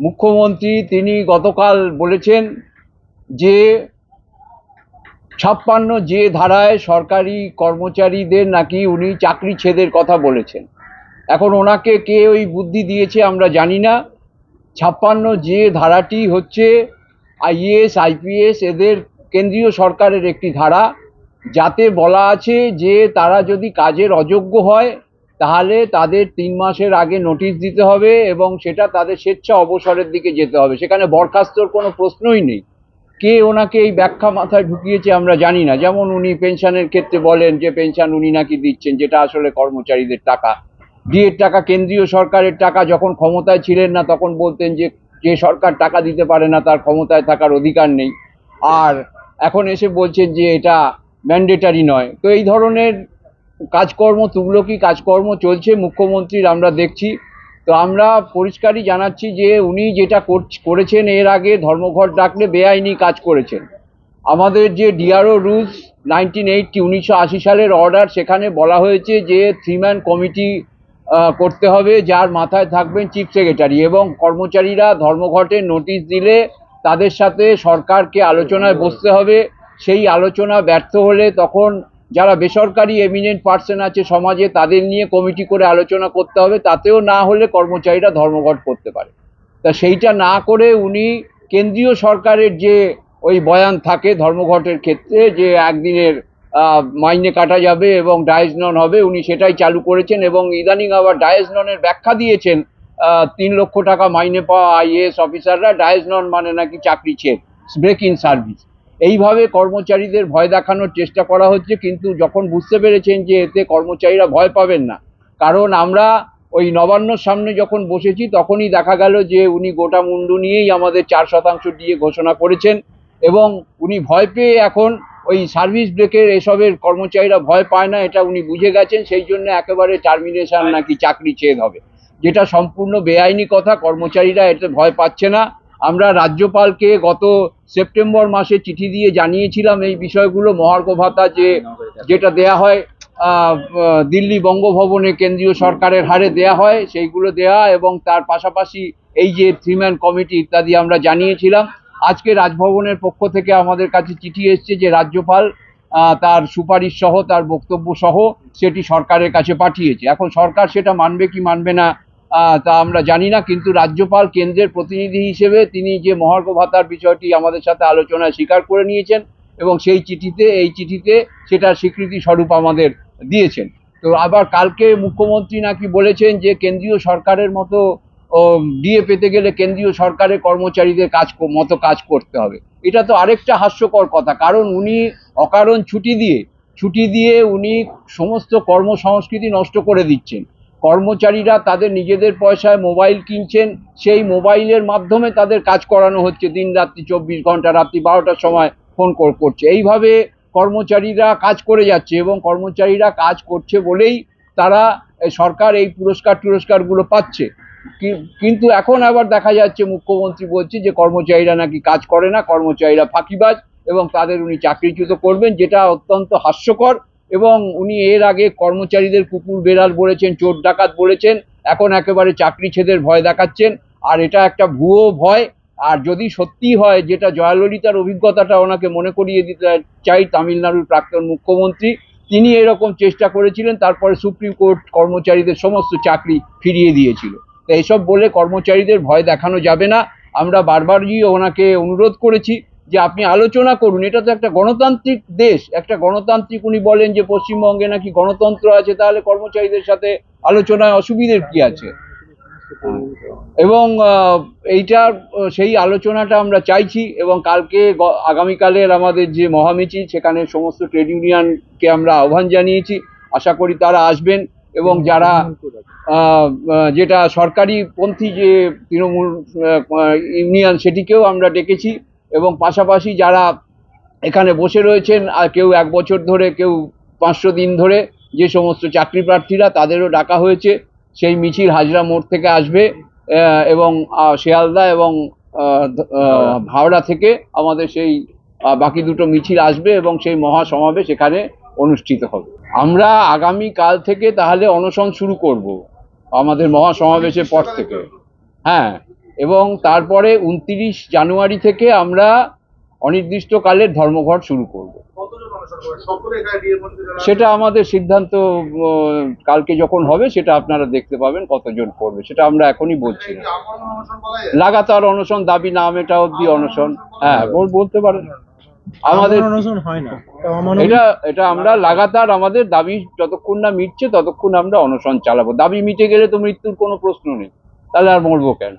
মুখ্যমন্ত্রী তিনি গতকাল বলেছেন যে ছাপ্পান্ন যে ধারায় সরকারি কর্মচারীদের নাকি উনি চাকরি ছেদের কথা বলেছেন। এখন ওনাকে কে ওই বুদ্ধি দিয়েছে আমরা জানি না। ছাপ্পান্ন যে ধারাটি হচ্ছে আইএএস, আইপিএস, এদের কেন্দ্রীয় সরকারের একটি ধারা। যাতে বলা আছে যে তারা যদি কাজের অযোগ্য হয় তাহলে তাদের তিন মাসের আগে নোটিশ দিতে হবে এবং সেটা তাদের স্বেচ্ছা অবসরের দিকে যেতে হবে। সেখানে বরখাস্তর কোনো প্রশ্নই নেই। কে ওনাকে এই ব্যাখ্যা মাথায় ঢুকিয়েছে আমরা জানি না। যেমন উনি পেনশনের ক্ষেত্রে বলেন যে পেনশন উনি নাকি দিচ্ছেন, যেটা আসলে কর্মচারীদের টাকা। ডিএর টাকা, কেন্দ্রীয় সরকারের টাকা, যখন ক্ষমতায় ছিলেন না তখন বলতেন যে যে সরকার টাকা দিতে পারে না তার ক্ষমতায় থাকার অধিকার নেই। আর এখন এসে বলছেন যে এটা ম্যান্ডেটারি নয়। তো এই ধরনের কাজকর্ম, তুগলকি কাজকর্ম চলছে মুখ্যমন্ত্রীর আমরা দেখছি। তো আমরা পরিষ্কারই জানাচ্ছি যে উনি যেটা করছ- করেছেন, এর আগে ধর্মঘট ডাকলে বেআইনি কাজ করেছেন। আমাদের যে ডিআরও রুলস নাইনটিন এইটটি, উনিশশো আশি সালের অর্ডার, সেখানে বলা হয়েছে যে থ্রিম্যান কমিটি করতে হবে, যার মাথায় থাকবেন চিফ সেক্রেটারি এবং কর্মচারীরা ধর্মঘটের নোটিশ দিলে তাদের সাথে সরকারকে আলোচনায় বসতে হবে। সেই আলোচনা ব্যর্থ হলে তখন যারা বেসরকারি এমিনেন্ট পার্সন আছে সমাজে, তাদের নিয়ে কমিটি করে আলোচনা করতে হবে, তাতেও না হলে কর্মচারীরা ধর্মঘট করতে পারে। তা সেইটা না করে উনি কেন্দ্রীয় সরকারের যে ওই বয়ান থাকে ধর্মঘটের ক্ষেত্রে, যে একদিনের মাইনে কাটা যাবে এবং ডায়েজনন হবে, উনি সেটাই চালু করেছেন এবং ইদানিং আবার ডায়েজননের ব্যাখ্যা দিয়েছেন তিন লক্ষ টাকা মাইনে পাওয়া আইএএস অফিসাররা ডায়েজনন মানে নাকি চাকরি ছেদ ব্রেক ইন সার্ভিস এইভাবে কর্মচারীদের ভয় দেখানোর চেষ্টা করা হচ্ছে, কিন্তু যখন বুঝতে পেরেছেন যে এতে কর্মচারীরা ভয় পাবেন না, কারণ আমরা ওই নবান্নর সামনে যখন বসেছি, তখনই দেখা গেল যে উনি গোটা মুন্ডু নিয়েই আমাদের চার শতাংশ দিয়ে ঘোষণা করেছেন এবং উনি ভয় পেয়ে এখন ওই সার্ভিস ব্রেকের এসবের কর্মচারীরা ভয় পায় না, এটা উনি বুঝে গেছেন, সেই জন্য একেবারে টার্মিনেশন নাকি চাকরি ছেদ হবে। যেটা সম্পূর্ণ বেআইনি কথা, কর্মচারীরা এতে ভয় পাচ্ছে না। আমরা রাজ্যপালকে গত সেপ্টেম্বর মাসে চিঠি দিয়ে জানিয়েছিলাম এই বিষয়গুলো মহার্ঘ ভাতা যে যেটা দেয়া হয় দিল্লি বঙ্গভবনে কেন্দ্রীয় সরকারের হারে দেয়া হয়, সেইগুলো দেয়া এবং তার পাশাপাশি এই যে থ্রি ম্যান কমিটি ইত্যাদি আমরা জানিয়েছিলাম। আজকে রাজভবনের পক্ষ থেকে আমাদের কাছে চিঠি এসছে যে রাজ্যপাল তার সুপারিশ সহ, তার বক্তব্য সহ, সেটি সরকারের কাছে পাঠিয়েছে। এখন সরকার সেটা মানবে কি মানবে না তা আমরা জানি না, কিন্তু রাজ্যপাল কেন্দ্রের প্রতিনিধি হিসেবে তিনি যে মহার্ঘ ভাতার বিষয়টি আমাদের সাথে আলোচনায় স্বীকার করে নিয়েছেন এবং সেই চিঠিতে, এই চিঠিতে সেটার স্বীকৃতি স্বরূপ আমাদের দিয়েছেন। তো আবার কালকে মুখ্যমন্ত্রী নাকি বলেছেন যে কেন্দ্রীয় সরকারের মতো ডিএ পেতে গেলে কেন্দ্রীয় সরকারের কর্মচারীদের কাজ মতো কাজ করতে হবে। এটা তো আরেকটা হাস্যকর কথা, কারণ উনি অকারণ ছুটি দিয়ে ছুটি দিয়ে উনি সমস্ত কর্মসংস্কৃতি নষ্ট করে দিচ্ছেন। কর্মচারীরা তাদের নিজেদের পয়সায় মোবাইল কিনছেন, সেই মোবাইলের মাধ্যমে তাদের কাজ করানো হচ্ছে। দিন রাত্রি চব্বিশ ঘণ্টা, রাত্রি বারোটার সময় ফোন কর- করছে। এইভাবে কর্মচারীরা কাজ করে যাচ্ছে এবং কর্মচারীরা কাজ করছে বলেই তারা সরকার এই পুরস্কার টুরস্কারগুলো পাচ্ছে। কিন্তু এখন আবার দেখা যাচ্ছে, মুখ্যমন্ত্রী বলছে যে কর্মচারীরা নাকি কাজ করে না, কর্মচারীরা ফাঁকিবাজ এবং তাদের উনি চাকরিচ্যুত করবেন, যেটা অত্যন্ত হাস্যকর। এবং উনি এর আগে কর্মচারীদের কুকুর, বেড়াল বলেছেন, চোর ডাকাত বলেছেন, এখন একেবারে চাকরি ছেদের ভয় দেখাচ্ছেন। আর এটা একটা ভুয়ো ভয়। আর যদি সত্যি হয়, যেটা জয়ললিতার অভিজ্ঞতাটা ওনাকে মনে করিয়ে দিতে চাই তামিলনাড়ুর প্রাক্তন মুখ্যমন্ত্রী, তিনি এরকম চেষ্টা করেছিলেন, তারপরে সুপ্রিম কোর্ট কর্মচারীদের সমস্ত চাকরি ফিরিয়ে দিয়েছিল। তো এইসব বলে কর্মচারীদের ভয় দেখানো যাবে না। আমরা বারবারই ওনাকে অনুরোধ করেছি যে আপনি আলোচনা করুন, এটা তো একটা গণতান্ত্রিক দেশ। একটা গণতান্ত্রিক উনি বলেন যে পশ্চিমবঙ্গে নাকি গণতন্ত্র আছে, তাহলে কর্মচারীদের সাথে আলোচনায় অসুবিধের কি আছে? এবং এইটার সেই আলোচনাটা আমরা চাইছি এবং কালকে আগামীকালের আমাদের যে মহামিছিল, সেখানে সমস্ত ট্রেড ইউনিয়নকে আমরা আহ্বান জানিয়েছি। আশা করি তারা আসবেন এবং যারা যেটা সরকারি পন্থী যে তৃণমূল ইউনিয়ন, সেটিকেও আমরা ডেকেছি। এবং পাশাপাশি যারা এখানে বসে রয়েছেন আর কেউ এক বছর ধরে কেউ পাঁচশো দিন ধরে যে সমস্ত চাকরি প্রার্থীরা তাদেরও ডাকা হয়েছে সেই মিছিল হাজরা মোড় থেকে আসবে এবং শিয়ালদা এবং হাওড়া। থেকে আমাদের সেই বাকি দুটো মিছিল আসবে এবং সেই মহা সমাবেশ এখানে অনুষ্ঠিত হবে। আমরা আগামী কাল থেকে তাহলে অনশন শুরু করব আমাদের মহা সমাবেশের পর থেকে। হ্যাঁ। এবং তারপরে উনত্রিশ জানুয়ারি থেকে আমরা অনির্দিষ্টকালের ধর্মঘট শুরু করব। সেটা আমাদের সিদ্ধান্ত কালকে যখন হবে সেটা আপনারা দেখতে পাবেন কতজন করবে সেটা আমরা এখনই বলছি না। লাগাতার অনশন দাবি না মেটা অব্দি অনশন। হ্যাঁ বল- বলতে পারেন। আমাদের অনশন হয় না। এটা এটা আমরা লাগাতার আমাদের দাবি যতক্ষণ না মিটছে ততক্ষণ আমরা অনশন চালাবো। দাবি মিটে গেলে তো মৃত্যুর কোনো প্রশ্ন নেই। তাহলে আর মরবো কেন?